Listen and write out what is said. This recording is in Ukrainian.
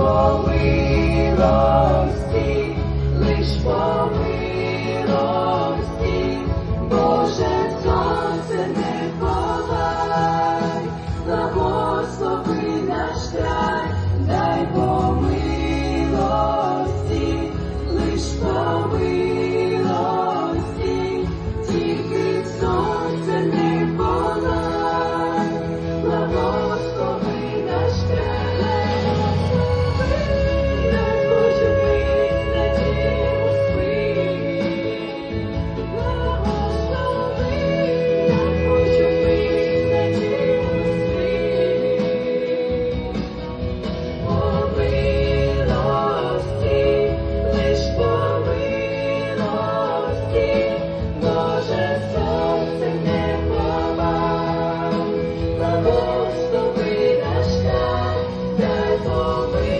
по милості, лиш по милості, Боже сонце не ховай, Бог, що ви наш хай, дай помилуй.